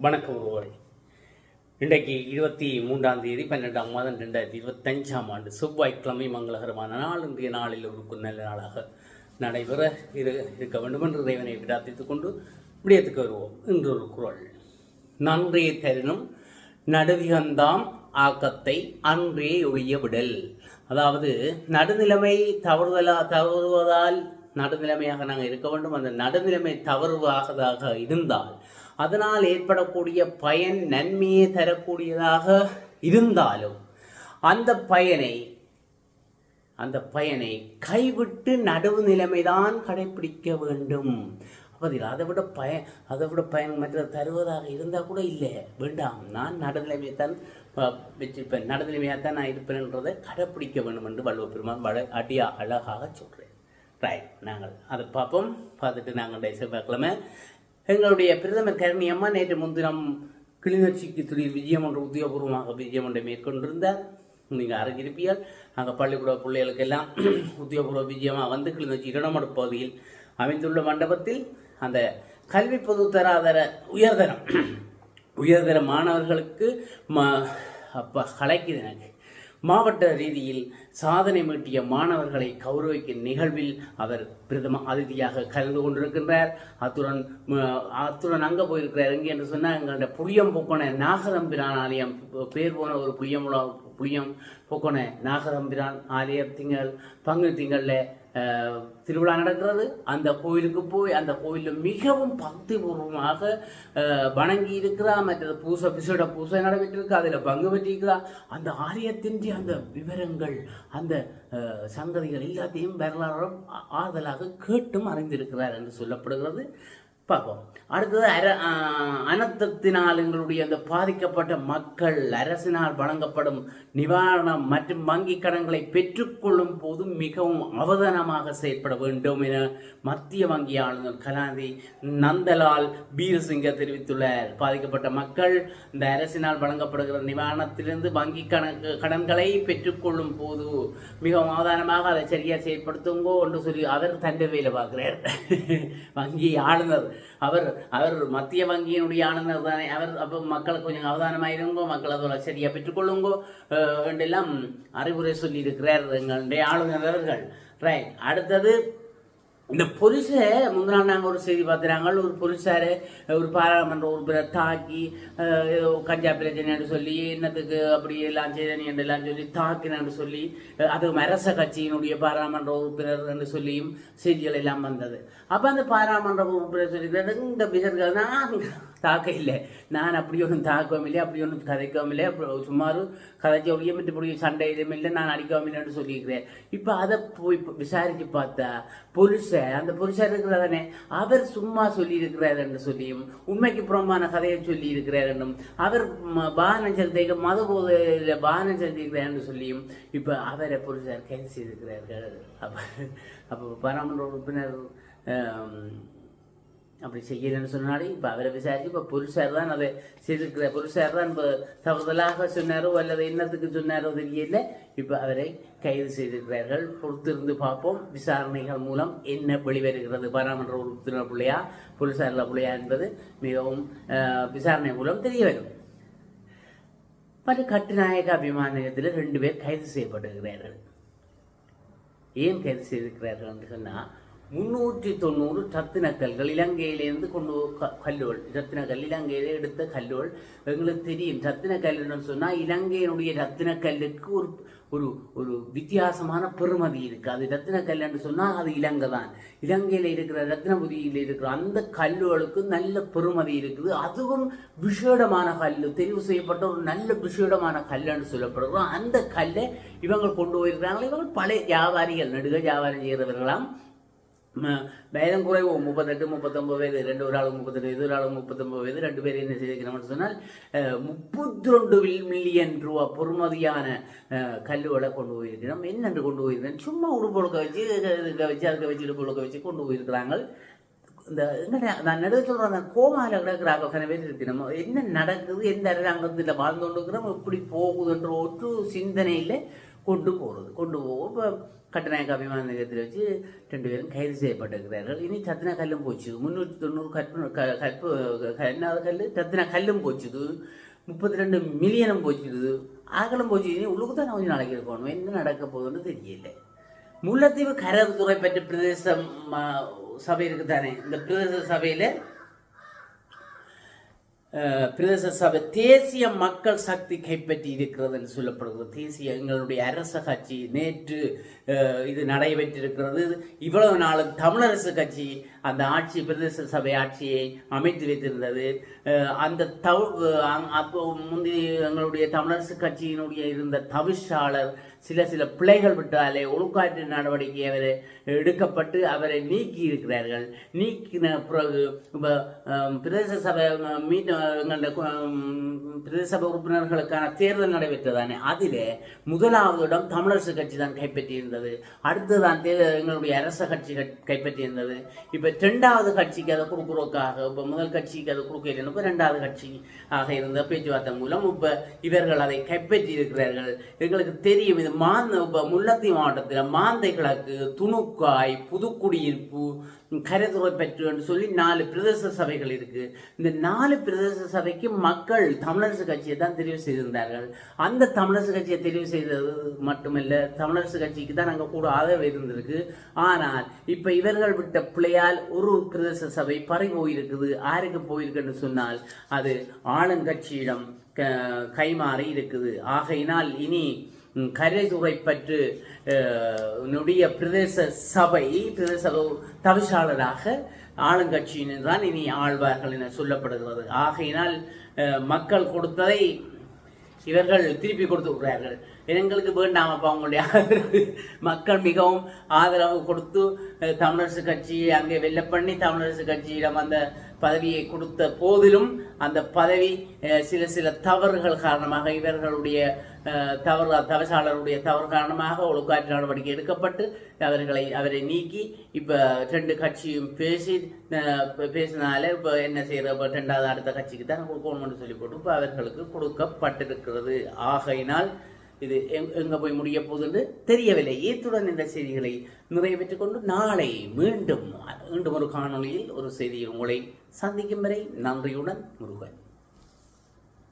வணக்கம் உறவுகளே. இன்றைக்கு இருபத்தி மூன்றாம் தேதி பன்னெண்டாம் மாதம் ரெண்டாயிரத்தி இருபத்தஞ்சாம் ஆண்டு செவ்வாய்க்கிழமை மங்களகரமான நாள். இன்றைய நாளில் ஒரு நல்ல நாளாக நடைபெற இரு இருக்க வேண்டும் என்று இறைவனை பிரார்த்தித்துக் கொண்டு விடயத்துக்கு வருவோம். இன்று ஒரு குரல். நன்றைய தரினும் நடுவிகந்தாம் ஆக்கத்தை அன்றே ஒழிய விடல். அதாவது நடுநிலைமை தவறுதலா தவறுவதால் நடுநிலைமையாக நாங்கள் இருக்க வேண்டும். அந்த நடுநிலைமை தவறுவாகதாக இருந்தால் அதனால் ஏற்படக்கூடிய பயன் நன்மையை தரக்கூடியதாக இருந்தாலும் அந்த பயனை அந்த பயனை கைவிட்டு நடுவு நிலைமைதான் கடைபிடிக்க வேண்டும். அப்பதில் அதை விட பயன் அதை விட பயன் மற்ற தருவதாக இருந்தால் கூட இல்லை. வேண்டாம். நான் நடுநிலைமையை தான் வச்சிருப்பேன். நடுநிலைமையாக தான் நான் இருப்பேன்ன்றதை கடைப்பிடிக்க வேண்டும் என்று வள்ளுவ பெருமான் வள அடியா அழகாக சொல்கிறேன் ரைட் நாங்கள் அதை பார்ப்போம். பார்த்துட்டு நாங்கள் செவ்வாய்க்கிழமை எங்களுடைய பிரதமர் கருணி அம்மா நேற்று முன்தினம் கிளிநொச்சிக்கு திடீர் விஜயம் ஒன்று உத்தியோகபூர்வமாக விஜயம் ஒன்றை மேற்கொண்டிருந்தார். நீங்கள் அறிஞ்சிருப்பீர்கள் அங்கே பள்ளிக்கூட பிள்ளைகளுக்கெல்லாம் உத்தியோகபூர்வ விஜயமாக வந்து கிளிநொச்சி இடமடு பகுதியில் அமைந்துள்ள மண்டபத்தில் அந்த கல்வி பொது தராதர உயர்தரம் உயர்தர மாணவர்களுக்கு ம அப்போ கலைக்குது எனக்கு மாவட்ட ரீதியில் சாதனை மீட்டிய மாணவர்களை கௌரவிக்கும் நிகழ்வில் அவர் பிரதம அதிதியாக கலந்து கொண்டிருக்கின்றார். அத்துடன் அத்துடன் அங்கே போயிருக்கிறார். எங்கே என்று சொன்னால் எங்களுடைய புளியம் போக்கோன நாகதம்பிரான் ஆலயம். பேர் போன ஒரு புளியம் புளியம் போக்கோன நாகதம்பிரான் ஆலயம் திங்கள் பங்கு திங்களில் திருவிழா நடக்கிறது. அந்த கோயிலுக்கு போய் அந்த கோயிலில் மிகவும் பக்திபூர்வமாக பூர்வமாக வணங்கி இருக்கிறா மற்றது பூசை பிசோட பூசை நடைபெற்றிருக்கு அதில் பங்கு பெற்றிருக்கிறா. அந்த ஆலயத்தின் அந்த விவரங்கள் அந்த சங்கதிகள் எல்லாத்தையும் வரலாறும் ஆறுதலாக கேட்டும் அறிந்திருக்கிறார் என்று சொல்லப்படுகிறது. பார்ப்போம். அடுத்தது அர அனர்த்தத்தினால் எங்களுடைய அந்த பாதிக்கப்பட்ட மக்கள் அரசினால் வழங்கப்படும் நிவாரணம் மற்றும் வங்கி கடன்களை பெற்றுக்கொள்ளும் போது மிகவும் அவதானமாக செயற்பட வேண்டும் என மத்திய வங்கி ஆளுநர் கலாநிதி நந்தலால் பீரசிங்க தெரிவித்துள்ளார். பாதிக்கப்பட்ட மக்கள் இந்த அரசினால் வழங்கப்படுகிற நிவாரணத்திலிருந்து வங்கி கணக்கு கடன்களை பெற்றுக்கொள்ளும் போது மிகவும் அவதானமாக அதை சரியாக செயற்படுத்துங்கோ என்று சொல்லி அவர் தண்டவையில் பார்க்கிறார். வங்கி ஆளுநர் அவர் அவர் மத்திய வங்கியினுடைய ஆளுநர் தானே. அவர் அப்போ மக்களுக்கு கொஞ்சம் அவதானமாக இருங்கோ மக்கள் அதோட சரியாக பெற்றுக்கொள்ளுங்கோ என்றெல்லாம் அறிவுரை சொல்லியிருக்கிறார் எங்களுடைய ஆளுநர் அவர்கள். ரைட் அடுத்தது இந்த பொலிஸை முந்தின நாள் நாங்கள் ஒரு செய்தி பார்த்துறாங்க ஒரு போலீஸார் ஒரு பாராளுமன்ற உறுப்பினர் தாக்கி ஏதோ கஞ்சா பிரச்சனைன்னு சொல்லி என்னத்துக்கு அப்படி எல்லாம் செய்தனி சொல்லி தாக்கினு சொல்லி அது அரச கட்சியினுடைய பாராளுமன்ற உறுப்பினர் என்று சொல்லியும் செய்திகள் எல்லாம் வந்தது. அப்போ அந்த பாராளுமன்ற உறுப்பினர் சொல்லி இந்த பிசர்கள் நான் தாக்க இல்லை. நான் அப்படி ஒன்றும் தாக்கவும் இல்லை அப்படி ஒன்றும் கதைக்கவும் இல்லை. அப்புறம் சுமார் கதைச்ச ஒழிய இப்படி சண்டை எதுவும் இல்லை நான் அடிக்கவும் இல்லைன்னு சொல்லியிருக்கிறேன் இப்போ அதை போய் விசாரித்து பார்த்தா புருஷன் அந்த புருஷர் இருக்கிறதானே அவர் சும்மா சொல்லியிருக்கிறார் என்று சொல்லியும் உண்மைக்கு புறம்பான கதையை சொல்லி இருக்கிறார் என்றும் அவர் பானம் வாகனம் செலுத்த மத போதையில் பானம் செலுத்தியிருக்கிறார் என்று சொல்லியும் இப்போ அவரை புருஷர் கைது செய்திருக்கிறார்கள். அப்போ அப்போ பாராளுமன்ற உறுப்பினர் அப்படி செய்யலன்னு சொன்னாலே இப்போ அவரை விசாரிச்சு இப்போ புருஷர் தான் அதை செய்திருக்கிற புருஷர் தான் இப்போ தவறுதலாக சொன்னாரோ அல்லது என்னத்துக்கு சொன்னாரோ தெரியல. இப்போ அவரை கைது செய்திருக்கிறார்கள். பொறுத்திருந்து பார்ப்போம். விசாரணைகள் மூலம் என்ன வெளிவருகிறது? பாராளுமன்ற உறுப்பினர் பிள்ளையா புருஷர்ல பிள்ளையா என்பது மிகவும் விசாரணை மூலம் தெரிய வரும். பல கட்டுநாயக விமான நிலையத்தில் ரெண்டு பேர் கைது செய்யப்பட்டிருக்கிறார்கள் ஏன் கைது செய்திருக்கிறார்கள் என்று சொன்னால் முன்னூற்றி தொண்ணூறு ரத்தினக்கல்கள் இலங்கையிலேருந்து கொண்டு க- கல்லுகள் ரத்தினக்கல் இலங்கையில எடுத்த கல்லுகள் எங்களுக்கு தெரியும் ரத்தினக்கல்லுன்னு சொன்னால் இலங்கையினுடைய ரத்தினக்கல்லுக்கு ஒரு ஒரு ஒரு வித்தியாசமான பெருமதி இருக்குது அது ரத்தினக்கல் என்று சொன்னால் அது இலங்கை தான் இலங்கையில் இருக்கிற ரத்னபுரியில் இருக்கிற அந்த கல்லுகளுக்கு நல்ல பெருமதி இருக்குது அதுவும் விஷேடமான கல் தெரிவு செய்யப்பட்ட ஒரு நல்ல விசேடமான கல்லுன்னு சொல்லப்படுகிறோம் அந்த கல்லை இவங்க கொண்டு போயிருக்கிறாங்க இவங்க பழைய வியாபாரிகள் நடுக வியாபாரம் செய்கிறவர்களாம் வயதும் குறைவு முப்பத்தெட்டு முப்பத்தொம்பது வயது ரெண்டு ஒரு ஆளுக்கு முப்பத்தெட்டு வயது ஒரு ஆளுக்கு முப்பத்தொம்பது வயது ரெண்டு பேரும் என்ன செய்திருக்கிறோம்னு சொன்னால் முப்பத்தி ரெண்டு மில்லியன் ரூபா பொறுமதியான கல்லுகளை கொண்டு போயிருக்கிறோம் என்னென்று கொண்டு போயிருக்கிறேன்? சும்மா உடுப்பொழுக்க வச்சு இதுக்க வச்சு அதுக்க வச்சு இடுப்பொழுக்க வச்சு கொண்டு போயிருக்கிறாங்க. இந்த எங்கட நான் நடுவில் சொல்கிறேன் அந்த கோமாவில் கிடக்கிறாங்க கன பேர் இருக்கிறோம் என்ன நடக்குது எந்த அரசாங்கத்தில் வாழ்ந்து கொண்டிருக்கிறோம் எப்படி போகுதுன்ற ஒரு சிந்தனையில் கொண்டு போகிறது கொண்டு போகும். இப்போ கட்டநாயக்க அபிமான நிலையத்தில் வச்சு ரெண்டு பேரும் கைது செய்யப்பட்டிருக்கிறார்கள். இனி சத்தின கல்லும் போச்சு. முந்நூற்றி தொண்ணூறு கற்பு கற்பு என்னாவது கல் ரத்தின கல்லும் போச்சுது. முப்பத்தி ரெண்டு மில்லியனும் போச்சுது. ஆகலும் போச்சு. இனி உள்ளுக்கு தான் கொஞ்சம் நாளைக்கு இருக்கணும். என்ன நடக்க போகுதுன்னு தெரியல. முல்லைத்தீவு கரதுறை பற்றி பிரதேச ம- சபை இருக்குதானே இந்த பிரதேச சபையில் பிரதேச சபை தேசிய மக்கள் சக்தி கைப்பற்றி இருக்கிறது என்று சொல்லப்படுகிறது. தேசிய எங்களுடைய அரச கட்சி நேற்று அஹ், இது நடைபெற்றிருக்கிறது. இவ்வளவு நாளும் தமிழரசு கட்சி அந்த ஆட்சி பிரதேச சபை ஆட்சியை அமைத்து வைத்திருந்தது. அந்த தவ அப்போ முந்தி எங்களுடைய தமிழரசு கட்சியினுடைய இருந்த தவிஷாளர் சில சில பிழைகள் விட்டாலே ஒழுக்காற்று நடவடிக்கை அவர் எடுக்கப்பட்டு அவரை நீக்கி இருக்கிறார்கள். நீக்கின பிறகு இப்போ பிரதேச சபை மீண்டும் எங்களுடைய பிரதேச சபை உறுப்பினர்களுக்கான தேர்தல் நடைபெற்றதானே அதிலே முதலாவது இடம் தமிழரசு கட்சி தான் கைப்பற்றியிருந்தது. அடுத்ததான் தேர்தல் எங்களுடைய அரச கட்சி கட்- கைப்பற்றியிருந்தது. இப்போ ரெண்டாவது கட்சிக்கு அதை கொடுக்குறதுக்காக இப்போ முதல் கட்சிக்கு அதை கொடுக்க இப்போ ரெண்டாவது கட்சி ஆக இருந்த பேச்சுவார்த்தை மூலம் இப்போ இவர்கள் அதை கைப்பற்றி இருக்கிறார்கள் எங்களுக்கு தெரியும் இது மாந்த இப்போ முல்லத்தீவு மாவட்டத்தில் மாந்தை கிழக்கு துணுக்காய் புதுக்குடியிருப்பு கரைதுறை பெற்று என்று சொல்லி நாலு பிரதேச சபைகள் இருக்கு. இந்த நாலு பிரதேச சபைக்கு மக்கள் தமிழரசு கட்சியை தான் தெரிவு செய்திருந்தார்கள். அந்த தமிழரசு கட்சியை தெரிவு செய்தது மட்டுமல்ல தமிழரசு கட்சிக்கு தான் அங்கே கூட ஆதரவு இருந்திருக்கு. ஆனால் இப்போ இவர்கள் விட்ட பிள்ளையால் ஒரு பிரதேச சபை பறி போயிருக்குது ஆருக்கு போயிருக்குன்னு சொன்னால் அது ஆளுங்கட்சியிடம் க- கைமாறி இருக்குது. ஆகையினால் இனி ம், கரைதுறை பற்று அஹ், பிரதேச சபை பிரதேச தவிசாளராக ஆளுங்கட்சியினர் தான் இனி ஆழ்வார்கள் என சொல்லப்படுகிறது. ஆகையினால் மக்கள் கொடுத்ததை இவர்கள் திருப்பி கொடுத்து விடுறார்கள் எங்களுக்கு வேண்டாம் அப்போ அவங்களுடைய ஆதரவு. மக்கள் மிகவும் ஆதரவு கொடுத்து தமிழரசு கட்சியை அங்கே வெல்ல பண்ணி தமிழரசு கட்சியிடம் அந்த பதவியை கொடுத்த போதிலும் அந்த பதவி சில சில தவறுகள் காரணமாக இவர்களுடைய தவறு தவசாளருடைய தவறு காரணமாக ஒழுக்காற்று நடவடிக்கை எடுக்கப்பட்டு அவர்களை அவரை நீக்கி இப்போ ரெண்டு கட்சியும் பேசி பேசினால இப்போ என்ன செய்யற இப்போ ரெண்டாவது அடுத்த கட்சிக்கு தான் கொடுக்கணும்னு சொல்லி போட்டு இப்போ அவர்களுக்கு கொடுக்கப்பட்டிருக்கிறது. ஆகையினால் இது எங்கே எங்க போய் முடிய போகுதுன்னு தெரியவில்லை. ஏத்துடன் இந்த செய்திகளை நிறைவேற்றிக் கொண்டு நாளை மீண்டும் மீண்டும் ஒரு காணொளியில் ஒரு செய்தியில் உங்களை சந்திக்கும் வரை நன்றியுடன் முருகன்.